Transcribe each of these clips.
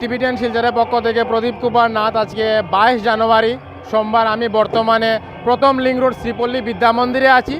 Tibetan শিলচরের পক্ষ থেকে প্রদীপ কুমার নাথ আজকে বাইশ জানুয়ারি সোমবার আমি বর্তমানে প্রথম লিং রোড শ্রীপল্লী বিদ্যা মন্দিরে আছি।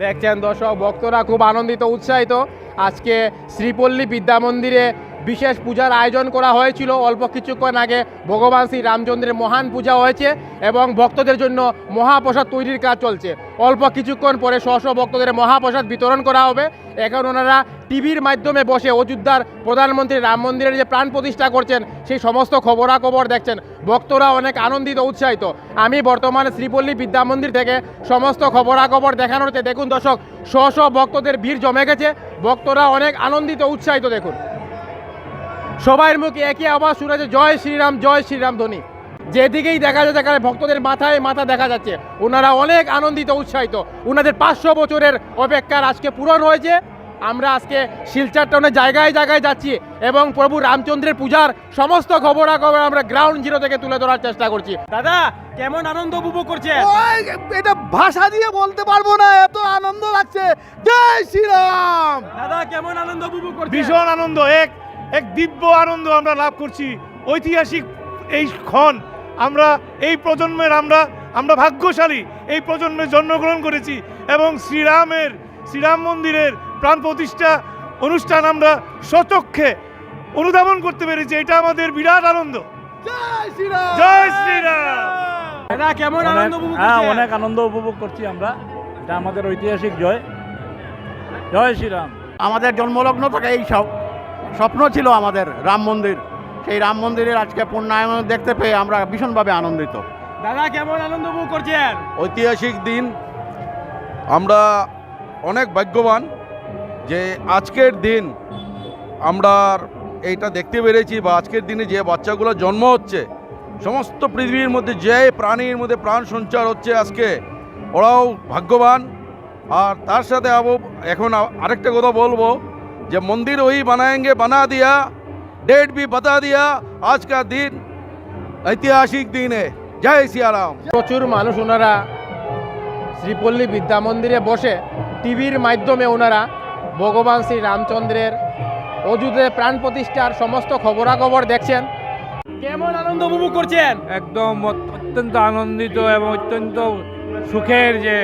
দেখছেন দর্শক ভক্তরা খুব আনন্দিত উৎসাহিত। আজকে শ্রীপল্লী বিদ্যা মন্দিরে বিশেষ পূজার আয়োজন করা হয়েছিল। অল্প কিছুক্ষণ আগে ভগবান শ্রী রামচন্দ্রের মহান পূজা হয়েছে এবং ভক্তদের জন্য মহাপ্রসাদ তৈরির কাজ চলছে। অল্প কিছুক্ষণ পরে স্ব ভক্তদের মহাপ্রসাদ বিতরণ করা হবে। এখন ওনারা টিভির মাধ্যমে বসে অযোধ্যার প্রধানমন্ত্রী রাম মন্দিরের যে প্রাণ প্রতিষ্ঠা করছেন, সেই সমস্ত খবরাখবর দেখছেন। ভক্তরা অনেক আনন্দিত, উৎসাহিত। আমি বর্তমানে শ্রীপল্লী বিদ্যা মন্দির থেকে সমস্ত খবরাখবর দেখানোর চেয়ে দেখুন দর্শক স্ব ভক্তদের ভিড় জমে গেছে। ভক্তরা অনেক আনন্দিত, উৎসাহিত, দেখুন। সবাইয়ের মুখে একই আওয়াজ শুনে যাচ্ছে জয় শ্রীরাম জয় শ্রীরাম ধ্বনি যেদিকেই দেখা যাচ্ছে এখানে ভক্তদের মাথায় মাথা দেখা যাচ্ছে ওনারা অনেক আনন্দিত উৎসাহিত। ওনাদের পাঁচশো বছরের অপেক্ষার আজকে পূরণ হয়েছে। আমরা আজকে শিলচার টাউনের জায়গায় জায়গায় যাচ্ছি এবং প্রভু রামচন্দ্রের পূজার সমস্ত খবরাখবর আমরা গ্রাউন্ড জিরো থেকে তুলে ধরার চেষ্টা করছি। দাদা কেমন আনন্দ উপভোগ করছে? ওই এটা ভাষা দিয়ে বলতে পারব না এত আনন্দ লাগছে। জয় শ্রীরাম! দাদা কেমন আনন্দ উপভোগ করছে? ভীষণ আনন্দ এক এক দিব্য আনন্দ আমরা লাভ করছি। ঐতিহাসিক এই ক্ষণ আমরা এই প্রজন্মের আমরা আমরা ভাগ্যশালী। এই প্রজন্মে জন্মগ্রহণ করেছি এবং শ্রীরামের শ্রীরাম মন্দিরের প্রাণ প্রতিষ্ঠা অনুষ্ঠান আমরা সচক্ষে অনুধাবন করতে পেরেছি। এটা আমাদের বিরাট আনন্দ। জয় শ্রীরাম! জয় শ্রীরাম! দাদা কেমন আনন্দ হ্যাঁ অনেক আনন্দ উপভোগ করছি আমরা। এটা আমাদের ঐতিহাসিক জয়। জয় শ্রীরাম। আমাদের জন্মলগ্ন থেকে এই সব স্বপ্ন ছিল আমাদের রাম মন্দির। সেই রাম মন্দিরের আজকে পূর্ণায়ন দেখতে পেয়ে আমরা ভীষণভাবে আনন্দিত। দাদা কেমন আনন্দ উপভোগ করছেন? ঐতিহাসিক দিন। আমরা অনেক ভাগ্যবান যে আজকের দিন আমরা এইটা দেখতে পেরেছি বা আজকের দিনে যে বাচ্চাগুলো জন্ম হচ্ছে সমস্ত পৃথিবীর মধ্যে যে প্রাণীর মধ্যে প্রাণ সঞ্চার হচ্ছে আজকে ওরাও ভাগ্যবান। আর তার সাথে আবো এখন আরেকটা কথা বলব जब मंदिर वही बनाएंगे बना दिया डेट भी बता दिया आज का दिन ঐতিহাসিক দিন জয় সিয়ারাম প্রচুর মানুষ ওনারা শ্রীপল্লী বিদ্যা মন্দিরে বসে টিভির মাধ্যমে ওনারা ভগবান শ্রী রামচন্দ্রের অযুধে প্রাণ প্রতিষ্ঠার সমস্ত খবরাখবর দেখছেন। কেমন আনন্দ উপভোগ করছেন? একদম অত্যন্ত আনন্দিত এবং অত্যন্ত সুখের যে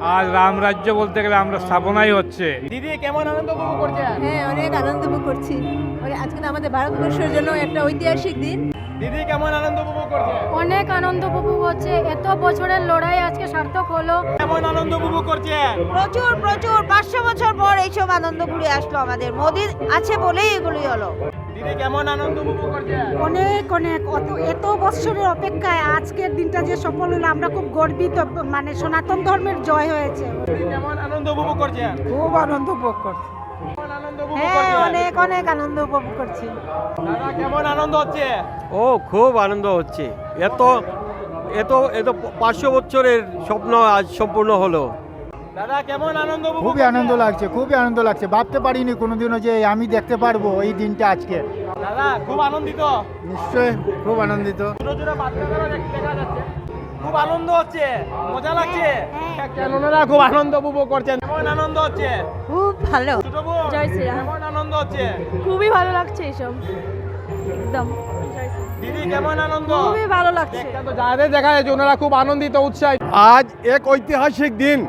আজ রামরাজ্য বলতে গেলে আমরা স্থাপনাই হচ্ছে। দিদি কেমন আনন্দ উপভোগ করছেন? হ্যাঁ অনেক আনন্দ উপভোগ করছি। মানে আজকে আমাদের ভারতবর্ষের জন্য একটা ঐতিহাসিক দিন। দিদি কেমন আনন্দ উপভোগ করছেন? অনেক আনন্দ উপভোগ হচ্ছে। এত বছরের লড়াই আজকে সার্থক হলো। কেমন আনন্দ উপভোগ করছেন? প্রচুর প্রচুর। পাঁচশো বছর পর এইসব আনন্দ ঘুরে আসলো আমাদের। মোদি আছে বলেই এগুলি হলো। অনেক অনেক। অত এত বছরের অপেক্ষায় আজকের দিনটা যে সফল হলো আমরা খুব গর্বিত মানে সনাতন ধর্মের জয় হয়েছে। খুব আনন্দ উপভোগ করছি। কেমন আনন্দ উপভোগ হ্যাঁ অনেক অনেক আনন্দ উপভোগ করছি। কেমন আনন্দ হচ্ছে? ও খুব আনন্দ হচ্ছে। এত এত এত পাঁচশো বছরের স্বপ্ন আজ সম্পূর্ণ হলো। দাদা কেমন আনন্দ খুবই আনন্দ লাগছে খুবই আনন্দ লাগছে। ভাবতে পারিনি কোনোদিনও যে আমি দেখতে পারব এই দিনটা আজকে। দাদা খুব আনন্দিত? নিশ্চয়ই খুব আনন্দিত। ছোট ছোট বাচ্চাদেরও দেখা যাচ্ছে। খুব আনন্দ হচ্ছে মজা লাগছে? কেন ওনারা খুব আনন্দ উপভোগ করছেন। কেমন আনন্দ হচ্ছে? খুব ভালো। জয় শ্রীরাম। কেমন আনন্দ হচ্ছে? খুবই ভালো লাগছে এইসব। একদম। দিদি কেমন আনন্দ? খুবই ভালো লাগছে। যাদের দেখা যাচ্ছে ওনারা খুব আনন্দিত উৎসাহিত। আজ এক ঐতিহাসিক দিন।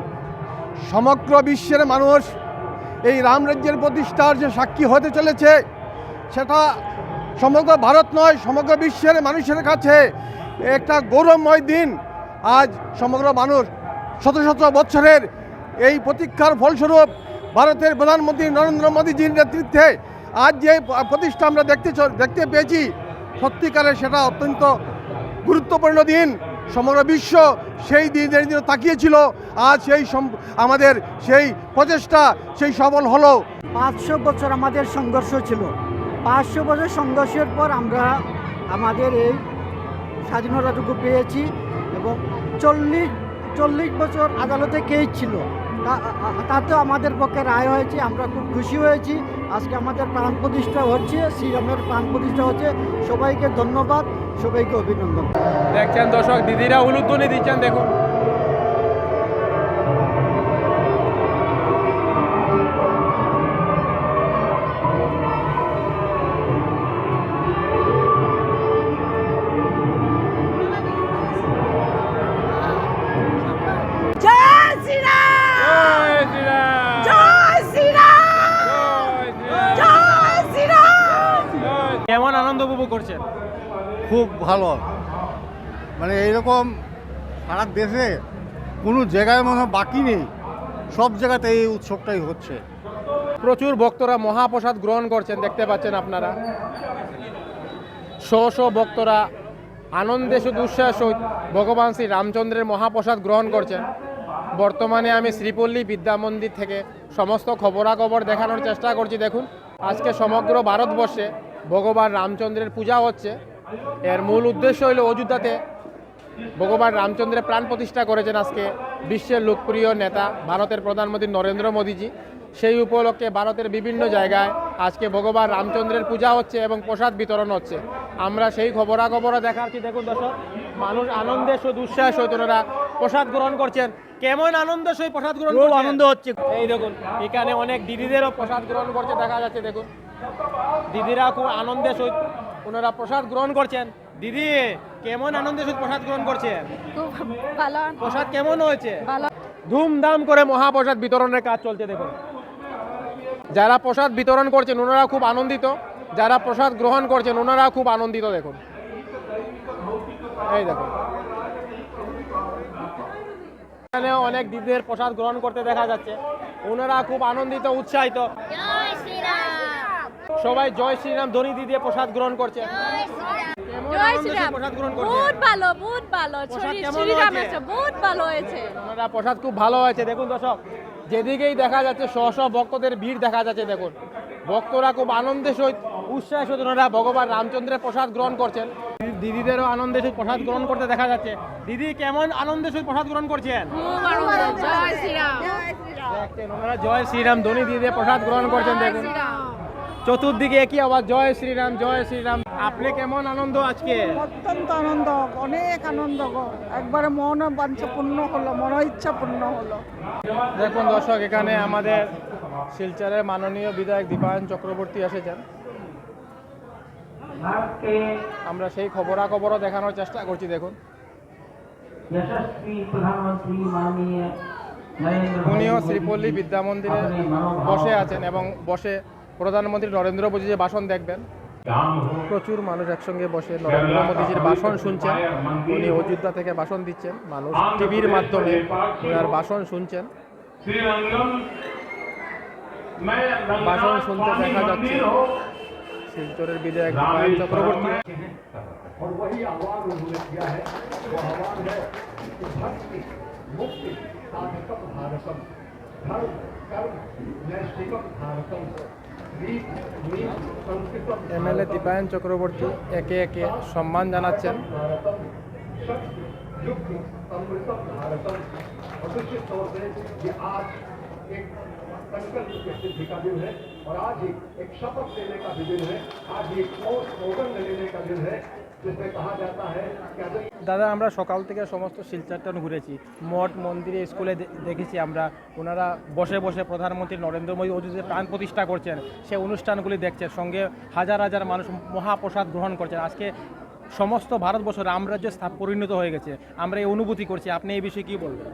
সমগ্র বিশ্বের মানুষ এই রামরাজ্যের প্রতিষ্ঠার যে সাক্ষী হতে চলেছে, সেটা সমগ্র ভারত নয়, সমগ্র বিশ্বের মানুষের কাছে একটা গৌরবময় দিন। আজ সমগ্র মানুষ শত শত বছরের এই প্রতীক্ষার ফলস্বরূপ ভারতের প্রধানমন্ত্রী নরেন্দ্র মোদীজির নেতৃত্বে আজ যে প্রতিষ্ঠা আমরা দেখতে দেখতে পেয়েছি সত্যিকারে সেটা অত্যন্ত গুরুত্বপূর্ণ দিন। সমগ্র বিশ্ব সেই দিনের দিনে তাকিয়েছিল, আজ সেই আমাদের সেই প্রচেষ্টা সেই সফল হলো। পাঁচশো বছর আমাদের সংঘর্ষ ছিল। পাঁচশো বছর সংঘর্ষের পর আমরা আমাদের এই স্বাধীনতাটুকু পেয়েছি এবং চল্লিশ চল্লিশ বছর আদালতে কেস ছিল। তাতেও আমাদের পক্ষে রায় হয়েছে, আমরা খুব খুশি হয়েছি। আজকে আমাদের প্রাণ প্রতিষ্ঠা হচ্ছে, শ্রীরামের প্রাণ প্রতিষ্ঠা হচ্ছে। সবাইকে ধন্যবাদ। সবাইকে অভিনন্দন। দেখছেন দর্শক দিদিরা উলুধ্বনি দিচ্ছেন দেখুন। কেমন আনন্দ উপভোগ করছেন? খুব ভালো। মানে এইরকম সারা দেশে কোনো জায়গায় মনে বাকি নেই। সব জায়গাতে এই উৎসবটাই হচ্ছে। প্রচুর ভক্তরা মহাপ্রসাদ গ্রহণ করছেন দেখতে পাচ্ছেন আপনারা। শ শ ভক্তরা আনন্দে শুধু উচ্ছ্বাস সহিত ভগবান শ্রী রামচন্দ্রের মহাপ্রসাদ গ্রহণ করছেন। বর্তমানে আমি শ্রীপল্লী বিদ্যা মন্দির থেকে সমস্ত খবরাখবর দেখানোর চেষ্টা করছি দেখুন। আজকে সমগ্র ভারতবর্ষে ভগবান রামচন্দ্রের পূজা হচ্ছে। এর মূল উদ্দেশ্য হলো অযোধ্যাতে ভগবান রামচন্দ্রের প্রাণ প্রতিষ্ঠা করেছেন আজকে বিশ্বের লোকপ্রিয় নেতা ভারতের প্রধানমন্ত্রী নরেন্দ্র মোদীজি। সেই উপলক্ষে ভারতের বিভিন্ন জায়গায় আজকে ভগবান রামচন্দ্রের পূজা হচ্ছে এবং প্রসাদ বিতরণ হচ্ছে। আমরা সেই খবরাখবর দেখাচ্ছি দেখুন দর্শক মানুষ আনন্দের সহিত উৎসাহ সহিত ওনারা প্রসাদ গ্রহণ করছেন। কেমন আনন্দ সহিত প্রসাদ গ্রহণ খুব আনন্দ হচ্ছে। এই দেখুন এখানে অনেক দিদিদেরও প্রসাদ গ্রহণ করছে দেখা যাচ্ছে দেখুন। দিদিরা খুব আনন্দের সহিত ওনারা প্রসাদ গ্রহণ করছেন। দিদি কেমন আনন্দের সহিত প্রসাদ গ্রহণ করছেন? প্রসাদ কেমন হয়েছে? ধুমধাম করে মহাপ্রসাদ বিতরণের কাজ চলছে দেখুন। যারা প্রসাদ বিতরণ করছেন ওনারা খুব আনন্দিত। যারা প্রসাদ গ্রহণ করছেন ওনারা খুব আনন্দিত দেখুন। এই দেখুন। এখানে অনেক দিদিদের প্রসাদ গ্রহণ করতে দেখা যাচ্ছে। ওনারা খুব আনন্দিত উৎসাহিত। সবাই জয় শ্রীরাম ধ্বনি দিয়ে প্রসাদ গ্রহণ করছে। জয় শ্রীরাম। প্রসাদ বহুত ভালো বহুত ভালো। প্রসাদ শ্রী- কেমন শ্রীরাম হয়েছে? বহুত ভালো হয়েছে। ওনারা প্রসাদ খুব ভালো হয়েছে। দেখুন দর্শক যেদিকেই দেখা যাচ্ছে শ শ ভক্তদের ভিড় দেখা যাচ্ছে দেখুন। ভক্তরা খুব আনন্দের সহিত উৎসাহের সহিত ওনারা ভগবান রামচন্দ্রের প্রসাদ গ্রহণ করছেন। দিদিদেরও আনন্দের সহিত প্রসাদ গ্রহণ করতে দেখা যাচ্ছে। দিদি কেমন আনন্দের সহিত প্রসাদ গ্রহণ করছেন? জয় শ্রীরাম। ওনারা জয় শ্রীরাম ধ্বনি দিয়ে দিয়ে প্রসাদ গ্রহণ করছেন দেখুন। চতুর্দিকে একই আবার জয় শ্রীরাম জয় শ্রীরাম। আপনি কেমন আনন্দ আজকে? অত্যন্ত আনন্দ অনেক আনন্দ একবারে মন বাঞ্ছা পূর্ণ হলো মন ইচ্ছা পূর্ণ হলো। দেখুন দর্শক এখানে আমাদের শিলচরের মাননীয় বিধায়ক দীপায়ন চক্রবর্তী এসেছেন। আমরা সেই খবরাখবরও দেখানোর চেষ্টা করছি দেখুন। উনিও শ্রীপল্লী বিদ্যা মন্দিরে বসে আছেন এবং বসে প্রধানমন্ত্রী নরেন্দ্র মোদী যে ভাষণ দেখবেন, প্রচুর মানুষ একসঙ্গে বসে নরেন্দ্র মোদীজির ভাষণ শুনছেন। উনি অযোধ্যা থেকে ভাষণ দিচ্ছেন। মানুষ টিভির মাধ্যমে ওনার ভাষণ শুনছেন। ভাষণ শুনতে দেখা যাচ্ছে। শিলচরের বিধায়ক Dipayan Chakraborty. MLA Dipayan Chakraborty একে একে সম্মান জানাচ্ছেন দাদা, আমরা সকাল থেকে সমস্ত শিলচরটা ঘুরেছি। মঠ, মন্দিরে, স্কুলে দেখেছি আমরা। ওনারা বসে বসে প্রধানমন্ত্রী নরেন্দ্র মোদী অযোধ্যা প্রাণ প্রতিষ্ঠা করছেন, সে অনুষ্ঠানগুলি দেখছেন। সঙ্গে হাজার হাজার মানুষ মহাপ্রসাদ গ্রহণ করছেন। আজকে সমস্ত ভারতবর্ষ রামরাজ্য স্থাপ পরিণত হয়ে গেছে। আমরা এই অনুভূতি করছি। আপনি এই বিষয়ে কী বলবেন?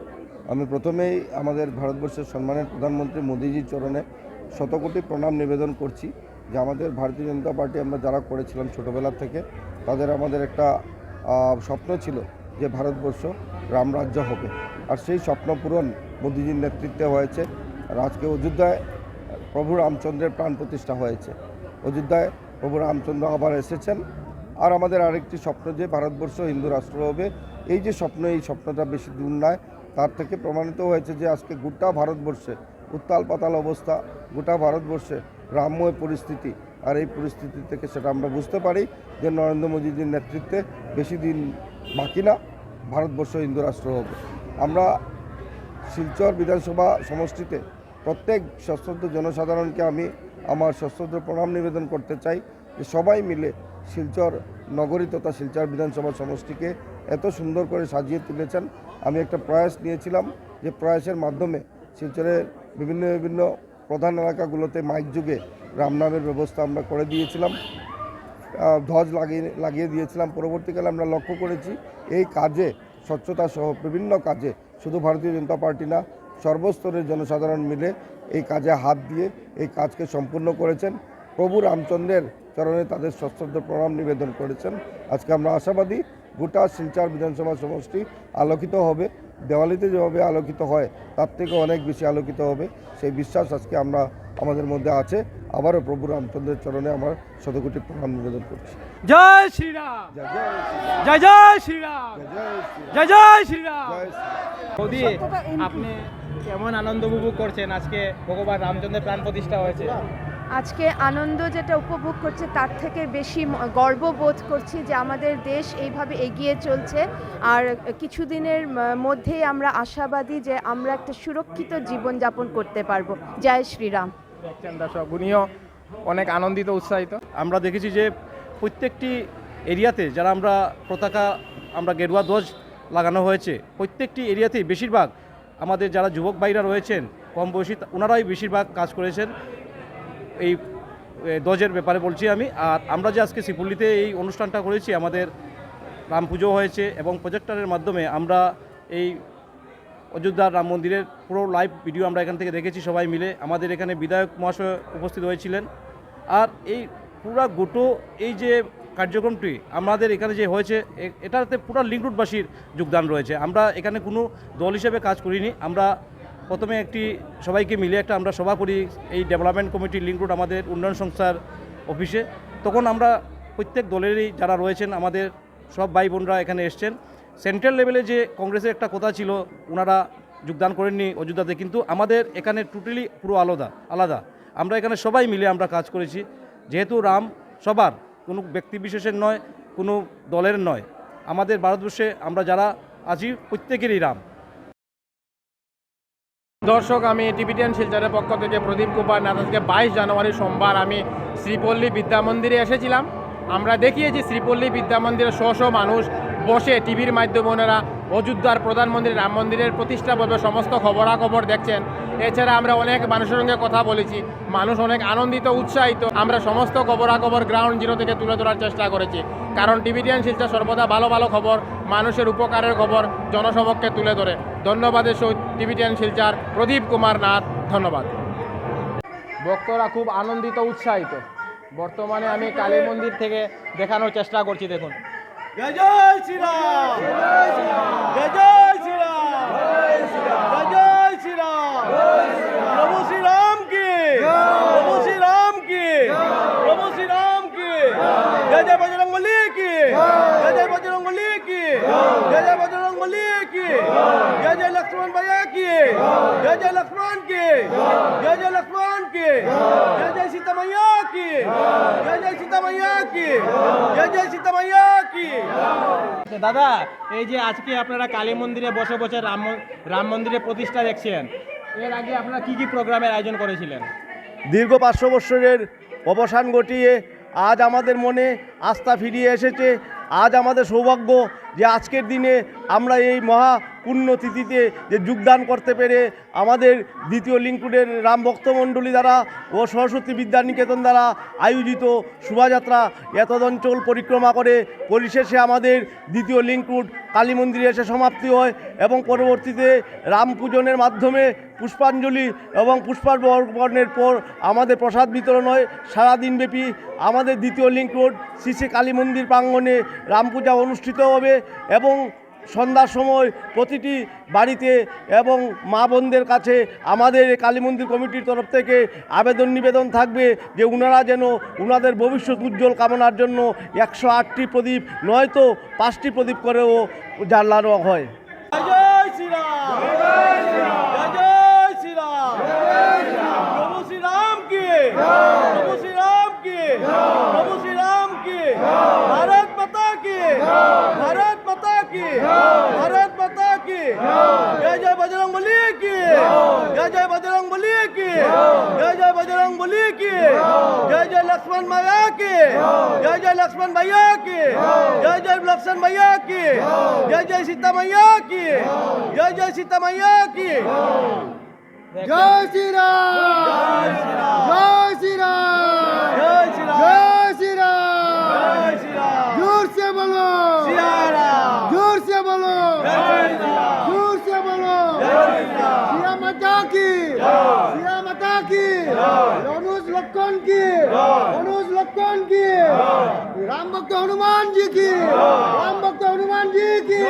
আমি প্রথমেই আমাদের ভারতবর্ষের সম্মানের প্রধানমন্ত্রী মোদীজির চরণে শতকোটি প্রণাম নিবেদন করছি যে আমাদের ভারতীয় জনতা পার্টি আমরা যারা করেছিলাম ছোটোবেলা থেকে তাদের আমাদের একটা স্বপ্ন ছিল যে ভারতবর্ষ রামরাজ্য হবে। আর সেই স্বপ্ন পূরণ মোদীজির নেতৃত্বে হয়েছে। আর আজকে অযোধ্যায় প্রভু রামচন্দ্রের প্রাণ প্রতিষ্ঠা হয়েছে। অযোধ্যায় প্রভু রামচন্দ্র আবার এসেছেন। আর আমাদের আরেকটি স্বপ্ন যে ভারতবর্ষ হিন্দু রাষ্ট্র হবে, এই যে স্বপ্ন, এই স্বপ্নটা বেশি দূর নয়। তার থেকে প্রমাণিত হয়েছে যে আজকে গোটা ভারতবর্ষে উত্তাল পাতাল অবস্থা, গোটা ভারতবর্ষে রামময় পরিস্থিতি আর এই পরিস্থিতি থেকে সেটা আমরা বুঝতে পারি যে নরেন্দ্র মোদীজির নেতৃত্বে বেশি দিন বাকি না, ভারতবর্ষ হিন্দু রাষ্ট্র হবে। আমরা শিলচর বিধানসভা সমষ্টিতে প্রত্যেক সশ্রদ্ধ জনসাধারণকে আমি আমার সশ্রদ্ধ প্রণাম নিবেদন করতে চাই যে সবাই মিলে শিলচর নগরী তথা শিলচর বিধানসভা সমষ্টিকে এত সুন্দর করে সাজিয়ে তুলেছেন। আমি একটা প্রয়াস নিয়েছিলাম যে প্রয়াসের মাধ্যমে শিলচরের বিভিন্ন বিভিন্ন প্রধান এলাকাগুলোতে মাইক যুগে রামনামের ব্যবস্থা আমরা করে দিয়েছিলাম। ধ্বজ লাগিয়ে লাগিয়ে দিয়েছিলাম। পরবর্তীকালে আমরা লক্ষ্য করেছি, এই কাজে স্বচ্ছতা সহ বিভিন্ন কাজে শুধু ভারতীয় জনতা পার্টি না, সর্বস্তরের জনসাধারণ মিলে এই কাজে হাত দিয়ে এই কাজকে সম্পূর্ণ করেছেন। প্রভু রামচন্দ্রের চরণে তাদের সশ্রদ্ধ প্রণাম নিবেদন করেছেন। আজকে আমরা আশাবাদী গোটা শিলচর বিধানসভা সমষ্টি আলোকিত হবে। দেওয়ালিতে যেভাবে আলোকিত হয় তার থেকে অনেক বেশি আলোকিত হবে। সেই বিশ্বাস আজকে আমরা আমাদের মধ্যে আছে। আবারও প্রভু রামচন্দ্রের চরণে আমার শতকোটি প্রণাম নিবেদন করছি। জয় শ্রীরাম। জয় জয় শ্রী- জয় জয় শ্রীরাম। জয় জয় শ্রী- জয় জয় শ্রীরাম। মোদি আপনি কেমন আনন্দ উপভোগ করছেন? আজকে ভগবান রামচন্দ্রের প্রাণ প্রতিষ্ঠা হয়েছে। আজকে আনন্দ যেটা উপভোগ করছে তার থেকে বেশি গর্ব বোধ করছি যে আমাদের দেশ এইভাবে এগিয়ে চলছে। আর কিছুদিনের মধ্যেই আমরা আশাবাদী যে আমরা একটা সুরক্ষিত জীবনযাপন করতে পারব। জয় শ্রীরাম। দেখছেন দর্শক উনিও অনেক আনন্দিত উৎসাহিত। আমরা দেখেছি যে প্রত্যেকটি এরিয়াতে যারা আমরা পতাকা আমরা গেরুয়া ধ্বজ লাগানো হয়েছে প্রত্যেকটি এরিয়াতেই বেশিরভাগ আমাদের যারা যুবক ভাইরা রয়েছেন কম বয়সী ওনারাই বেশিরভাগ কাজ করেছেন। এই দজের ব্যাপারে বলছি আমি। আর আমরা যে আজকে শিপুল্লিতে এই অনুষ্ঠানটা করেছি, আমাদের রাম পুজো হয়েছে এবং প্রজেক্টরের মাধ্যমে আমরা এই অযোধ্যার রাম মন্দিরের পুরো লাইভ ভিডিও আমরা এখান থেকে দেখেছি সবাই মিলে। আমাদের এখানে বিধায়ক মহাশয় উপস্থিত হয়েছিলেন। আর এই পুরা গোটো এই যে কার্যক্রমটি, আমাদের এখানে যে হয়েছে এটাতে পুরো লিঙ্করুটবাসীর যোগদান রয়েছে। আমরা এখানে কোনো দল হিসেবে কাজ করিনি। আমরা প্রথমে একটি সবাইকে মিলে একটা আমরা সভা করি এই ডেভেলপমেন্ট কমিটি লিঙ্করুট আমাদের উন্নয়ন সংস্থার অফিসে। তখন আমরা প্রত্যেক দলেরই যারা রয়েছেন, আমাদের সব ভাই বোনরা এখানে এসছেন। সেন্ট্রাল লেভেলে যে কংগ্রেসের একটা কথা ছিল, ওনারা যোগদান করেননি অযোধ্যাতে, কিন্তু আমাদের এখানে টোটালি পুরো আলাদা আলাদা। আমরা এখানে সবাই মিলে আমরা কাজ করেছি। যেহেতু রাম সবার, কোনো ব্যক্তি বিশেষের নয়, কোনো দলের নয়। আমাদের ভারতবর্ষে আমরা যারা আছি, প্রত্যেকেরই রাম। দর্শক, আমি টিভিটিয়ান শিলচরের পক্ষ থেকে প্রদীপ কুমার নাথ আজকে বাইশ জানুয়ারি সোমবার আমি শ্রীপল্লী বিদ্যা মন্দিরে এসেছিলাম। আমরা দেখিয়েছি শ্রীপল্লী বিদ্যা মন্দিরে শ শ মানুষ বসে টিভির মাধ্যমে ওনারা অযোধ্যার প্রধানমন্ত্রী রাম মন্দিরের প্রতিষ্ঠা পর্বে সমস্ত খবরাখবর দেখছেন। এছাড়া আমরা অনেক মানুষের সঙ্গে কথা বলেছি, মানুষ অনেক আনন্দিত, উৎসাহিত। আমরা সমস্ত খবরাখবর গ্রাউন্ড জিরো থেকে তুলে ধরার চেষ্টা করেছি। কারণ টিভিটিয়ান শিলচর সর্বদা ভালো ভালো খবর, মানুষের উপকারের খবর জনসমক্ষে তুলে ধরে। ধন্যবাদের সহিত টিভিটিয়ান শিলচার প্রদীপ কুমার নাথ, ধন্যবাদ। ভক্তরা খুব আনন্দিত, উৎসাহিত। বর্তমানে আমি কালী মন্দির থেকে দেখানোর চেষ্টা করছি, দেখুন। জয় জয় শ্রীরাম জয় জয় শ্রীরাম জয় জয় শ্রীরাম প্রভু শ্রীরাম কি প্রভু শ্রীরাম কি প্রভু শ্রীরাম কি জয় জয় বজরঙ্গলি কি জয় জয় বজরঙ্গলি কি জয় জয় বজরঙ্গলি কি জয় জয় লক্ষ্মণ ভাইয়া কি জয় জয় লক্ষ্মণ কি জয় জয় লক্ষ্মণ জয় জয় সীতা মাইয়া কি জয় জয় সীতা মাইয়া কি জয় জয় সীতা মাইয়া কি দাদা এই যে আজকে আপনারা কালী মন্দিরে বসে বসে রাম রাম মন্দিরের প্রতিষ্ঠা দেখছেন এর আগে আপনারা কি কি প্রোগ্রামের আয়োজন করেছিলেন? দীর্ঘ পাঁচশো বৎসরের অবসান ঘটিয়ে আজ আমাদের মনে আস্থা ফিরিয়ে এসেছে। আজ আমাদের সৌভাগ্য যে আজকের দিনে আমরা এই মহা পুণ্যতিথিতে যে যোগদান করতে পেরে আমাদের দ্বিতীয় লিঙ্কুডের রাম ভক্তমণ্ডলী দ্বারা ও সরস্বতী বিদ্যানিকেতন দ্বারা আয়োজিত শোভাযাত্রা এত অঞ্চল পরিক্রমা করে পরিশেষে আমাদের দ্বিতীয় লিঙ্কুড কালী মন্দিরে এসে সমাপ্তি হয় এবং পরবর্তীতে রাম পূজনের মাধ্যমে পুষ্পাঞ্জলি এবং পুষ্পার্পণের পর আমাদের প্রসাদ বিতরণ হয় সারাদিনব্যাপী আমাদের দ্বিতীয় লিঙ্ক রোড শ্রী শ্রী কালী মন্দির প্রাঙ্গণে রাম পূজা অনুষ্ঠিত হবে এবং সন্ধ্যার সময় প্রতিটি বাড়িতে এবং মা বোনদের কাছে আমাদের এই কালী মন্দির কমিটির তরফ থেকে আবেদন, নিবেদন থাকবে যে উনারা যেন উনাদের ভবিষ্যৎ উজ্জ্বল কামনার জন্য একশো আটটি প্রদীপ, নয়তো পাঁচটি প্রদীপ করেও জ্বালানো হয়। जय बजरंग बली की जय जय बजरंग बली की जय जय लक्ष्मण माया की जय जय लक्ष्मण भैया की जय जय लक्ष्मण भैया की जय जय सीता मैया की जय जय सीता मैया की जय श्री राम जय श्री राम কি? অনুজ লক্ষণ কি? রাম ভক্ত হনুমান জি কি? রাম ভক্ত হনুমান জি কি?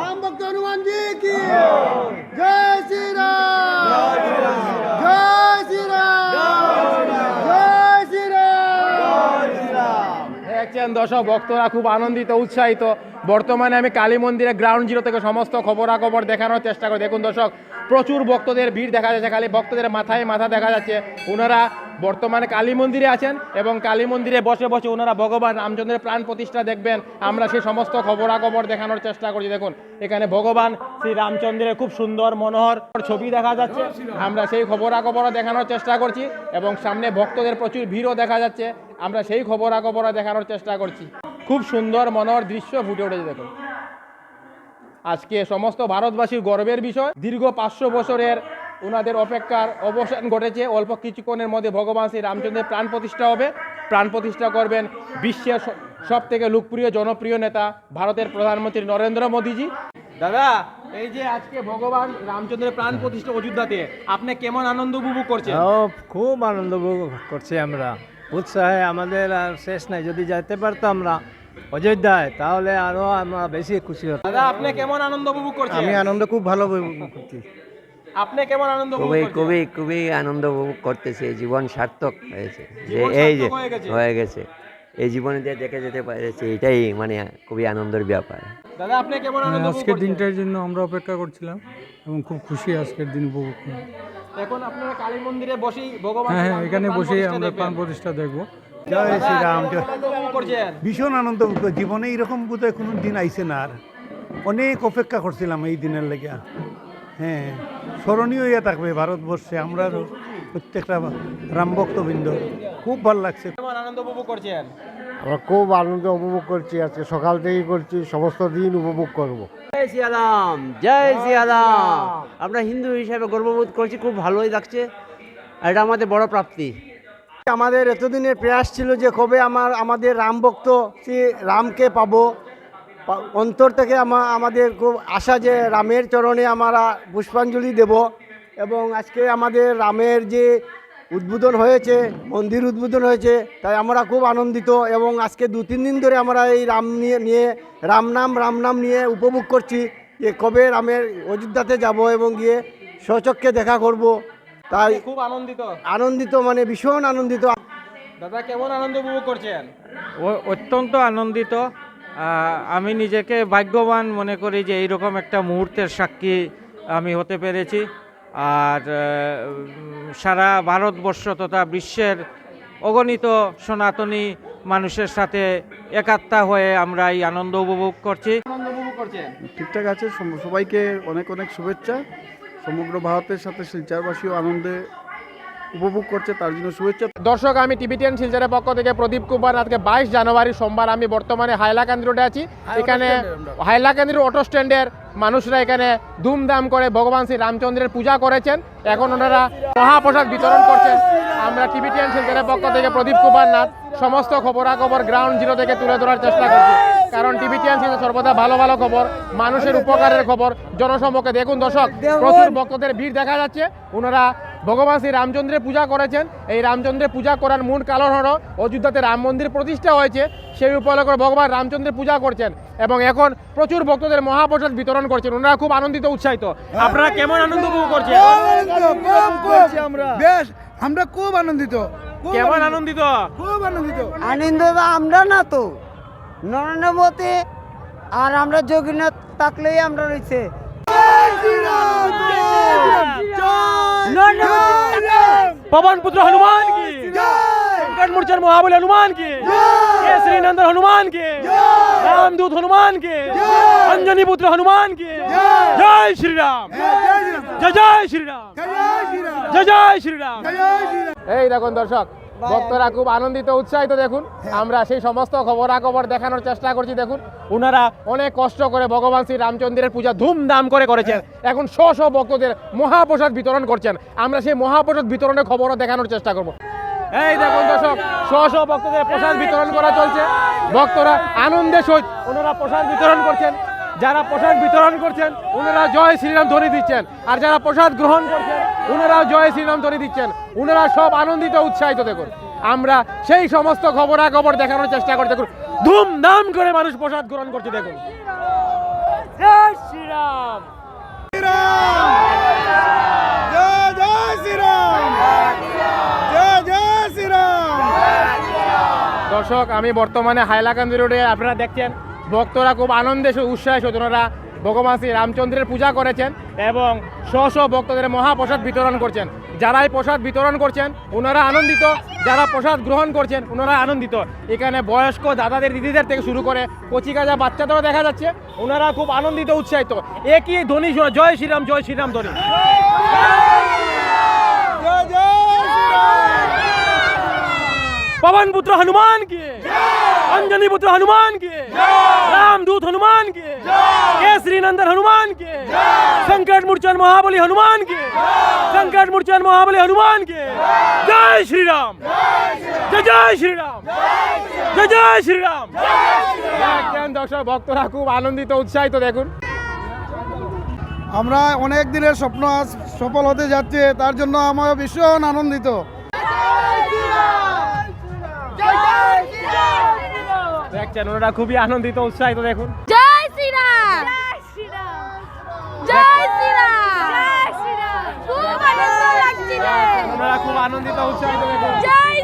রাম ভক্ত হনুমান জি কি? জয় শ্রী রাম জয় শ্রী রাম জয় শ্রী রাম দেখছেন দর্শক, ভক্তরা খুব আনন্দিত, উৎসাহিত। বর্তমানে আমি কালী মন্দিরে গ্রাউন্ড জিরো থেকে সমস্ত খবরাখবর দেখানোর চেষ্টা করি। দেখুন দর্শক, প্রচুর ভক্তদের ভিড় দেখা যাচ্ছে, খালি ভক্তদের মাথায় মাথা দেখা যাচ্ছে। ওনারা বর্তমানে কালী মন্দিরে আছেন এবং কালী মন্দিরে বসে বসে ওনারা ভগবান রামচন্দ্রের প্রাণ প্রতিষ্ঠা দেখবেন। আমরা সেই সমস্ত খবরাখবর দেখানোর চেষ্টা করছি দেখুন, এখানে ভগবান শ্রী রামচন্দ্রের খুব সুন্দর মনোহর ছবি দেখা যাচ্ছে। আমরা সেই খবরাখবরও দেখানোর চেষ্টা করছি এবং সামনে ভক্তদের প্রচুর ভিড়ও দেখা যাচ্ছে। আমরা সেই খবরাখবরও দেখানোর চেষ্টা করছি। খুব সুন্দর মনোহর দৃশ্য ফুটে উঠেছে। দেখুন, আজকে সমস্ত ভারতবাসীর গর্বের বিষয়। দীর্ঘ পাঁচশো বছরের ওনাদের অপেক্ষার অবসান ঘটেছে। অল্প কিছুক্ষণের মধ্যে ভগবান শ্রী রামচন্দ্রের প্রাণ প্রতিষ্ঠা হবে। প্রাণ প্রতিষ্ঠা করবেন বিশ্বের সব থেকে লোকপ্রিয় জনপ্রিয় নেতা ভারতের প্রধানমন্ত্রী নরেন্দ্র মোদীজি। দাদা এই যে আজকে ভগবান রামচন্দ্রের প্রাণ প্রতিষ্ঠা অযোধ্যাতে আপনি কেমন আনন্দ উপভোগ করছেন? খুব আনন্দ উপভোগ করছি আমরা। উৎসাহে আমাদের আর শেষ নাই। যদি যাইতে পারতাম আমরা অযোধ্যায় তাহলে আরও আমরা বেশি খুশি হতাম। দাদা আপনি কেমন আনন্দ উপভোগ করছেন? আমি আনন্দ খুব ভালো উপভোগ করছি। আপনি কেমন আনন্দ খুবই খুবই খুবই আনন্দ উপভোগ করতেছে। জীবন সার্থক হয়েছে। যে এই যে হয়ে গেছে। এই জীবনে যে দেখে যেতে পেরেছে এটাই মানে খুবই আনন্দের ব্যাপার। দাদা আপনি কেমন আনন্দ আজকের দিনটার জন্য আমরা অপেক্ষা করছিলাম এবং খুব খুশি আজকের দিন উপভোগ করে এখন আপনারা কালী মন্দিরে বসেই ভগবান হ্যাঁ হ্যাঁ এখানে বসেই আমরা প্রাণ প্রতিষ্ঠা দেখব। জয় শ্রীরাম কেমন আনন্দ উপভোগ ভীষণ আনন্দ জীবনে এরকম বোধহয় কোনো দিন আইসে না আর। অনেক অপেক্ষা করছিলাম এই দিনের লেগে। হ্যাঁ। স্মরণীয় ইয়ে থাকবে ভারতবর্ষে আমরা প্রত্যেকটা রাম ভক্তবৃন্দ। খুব ভালো লাগছে। আনন্দ উপভোগ করছেন? আমরা খুব আনন্দ উপভোগ করছি আজকে সকাল থেকেই করছি সমস্ত দিন উপভোগ করব। জয় সিয়ারাম জয় সিয়ারাম আমরা হিন্দু হিসাবে গর্ববোধ করছি খুব ভালোই লাগছে। আর এটা আমাদের বড় প্রাপ্তি। আমাদের এতদিনের প্রয়াস ছিল যে কবে আমার আমাদের রাম ভক্ত শ্রী রামকে পাবো। অন্তর থেকে আমা- আমাদের খুব আশা যে রামের চরণে আমরা পুষ্পাঞ্জলি দেব এবং আজকে আমাদের রামের যে উদ্বোধন হয়েছে মন্দির উদ্বোধন হয়েছে তাই আমরা খুব আনন্দিত এবং আজকে দু তিন দিন ধরে আমরা এই রাম নিয়ে নিয়ে রাম নাম রাম নাম নিয়ে উপভোগ করছি যে কবে রামের অযোধ্যাতে যাব এবং গিয়ে স্বচক্ষে দেখা করব। তাই খুব আনন্দিত। আনন্দিত মানে ভীষণ আনন্দিত। দাদা কেমন আনন্দ উপভোগ করছেন? অত্যন্ত আনন্দিত। আমি নিজেকে ভাগ্যবান মনে করি যে এইরকম একটা মুহূর্তের সাক্ষী আমি হতে পেরেছি। আর সারা ভারতবর্ষ তথা বিশ্বের অগণিত সনাতনী মানুষের সাথে একাত্মা হয়ে আমরা এই আনন্দ উপভোগ করছি। ঠিকঠাক আছে সবাইকে অনেক অনেক শুভেচ্ছা। সমগ্র ভারতের সাথে শিলচারবাসীও আনন্দে উপভোগ করছে তার জন্য শুভেচ্ছা। দর্শক আমি টিভিটিএন শিলচরের পক্ষ থেকে প্রদীপ কুমার আজকে বাইশ জানুয়ারি সোমবার আমি বর্তমানে হাইলাকান্দি রোডে আছি। এখানে হাইলাকান্দির অটো স্ট্যান্ডের মানুষরা এখানে ধুমধাম করে ভগবান শ্রী রামচন্দ্রের পূজা করেছেন। এখন ওনারা মহাপ্রসাদ বিতরণ করছেন। আমরা টিভিটিএন শিলচরের পক্ষ থেকে প্রদীপ কুমার নাথ সমস্ত খবরাখবর গ্রাউন্ড জিরো থেকে তুলে ধরার চেষ্টা করছি। কারণ টিভিটিএন শিলচর সর্বদা ভালো ভালো খবর মানুষের উপকারের খবর জনসম্মুখে দেখুন দর্শক প্রচুর ভক্তদের ভিড় দেখা যাচ্ছে। ওনারা ভগবান শ্রী রামচন্দ্রের পূজা করেছেন। এই রামচন্দ্রের পূজা করার মূল কারণ হলো অযোধ্যাতে রাম মন্দির প্রতিষ্ঠা হয়েছে সেই উপলক্ষে ভগবান রামচন্দ্রের পূজা করছেন এবং এখন প্রচুর ভক্তদের মহাপ্রসাদ বিতরণ করছেন। ওনারা খুব আনন্দিত উৎসাহিত। আপনারা কেমন আনন্দ উপভোগ করছেন? আমরা? বেশ আমরা খুব আনন্দিত কেমন আনন্দিত খুব আনন্দিত। আনন্দ আমরা না তো। নরেন্দ্র আর আমরা যোগীনাথ থাকলেই আমরা রয়েছে। পবন পুত্র হনুমান কি संकट मोर्चन महाबली हनुमान की केसरी नंदन हनुमान की रामदूत हनुमान की अंजनी पुत्र हनुमान की जय श्री राम जय जय श्री राम জয় জয় শ্রীরাম এই দেখুন দর্শক ভক্তরা খুব আনন্দিত উৎসাহিত দেখুন। আমরা সেই সমস্ত খবরাখবর দেখানোর চেষ্টা করছি দেখুন। ওনারা অনেক কষ্ট করে ভগবান শ্রী রামচন্দ্রের পূজা ধুমধাম করে করেছেন। এখন শ শ ভক্তদের মহাপ্রসাদ বিতরণ করছেন। আমরা সেই মহাপ্রসাদ বিতরণের খবরও দেখানোর চেষ্টা করব। এই দেখুন দর্শক শ শ ভক্তদের প্রসাদ বিতরণ করা চলছে। ভক্তরা আনন্দের সহিত ওনারা প্রসাদ বিতরণ করছেন। যারা প্রসাদ বিতরণ করছেন, ওনারা জয় শ্রীরাম ধ্বনি দিচ্ছেন। আর যারা প্রসাদ গ্রহণ করছেন, ওনারাও জয় শ্রীরাম ধ্বনি দিচ্ছেন। ওনারা সব আনন্দিত, উৎসাহিত, দেখুন। আমরা সেই সমস্ত খবরাখবর দেখানোর চেষ্টা করতে দেখুন। ধুমধাম করে মানুষ প্রসাদ গ্রহণ করছে, দেখুন। জয় শ্রীরাম! দর্শক, আমি বর্তমানে হাইলাকান্দি রোডে, আপনারা দেখছেন ভক্তরা খুব আনন্দে উৎসাহে সজনরা ভগবান শ্রী রামচন্দ্রের পূজা করেছেন এবং স্ব স্ব ভক্তদের মহাপ্রসাদ বিতরণ করছেন। যারা এই প্রসাদ বিতরণ করছেন ওনারা আনন্দিত। যারা প্রসাদ গ্রহণ করছেন ওনারা আনন্দিত। এখানে বয়স্ক দাদাদের দিদিদের থেকে শুরু করে কচিকাজা বাচ্চাদেরও দেখা যাচ্ছে। ওনারা খুব আনন্দিত উৎসাহিত। একই ধ্বনি জয় শ্রীরাম জয় শ্রীরাম ধ্বনি। পবন পুত্র হনুমান কি? अंजनी पुत्र हनुमान की रामदूत हनुमान की केसरी नंदन हनुमान की संकट मोचन महाबली हनुमान की संकट मोचन महाबली हनुमान की जय श्री राम जय जय श्री राम जय जय श्री राम দেখছেন দর্শক ভক্তরা খুব আনন্দিত উৎসাহিত দেখুন আমরা অনেক দিনের স্বপ্ন আজ সফল হতে যাচ্ছে তার জন্য আমরা ভীষণ আনন্দিত দেখছেন ওনারা খুবই আনন্দিত উৎসাহিত দেখুন। জয় শ্রীরাম! জয় শ্রীরাম! খুব আনন্দ শ্রী ওনারা খুব আনন্দিত উৎসাহিত দেখুন। জয়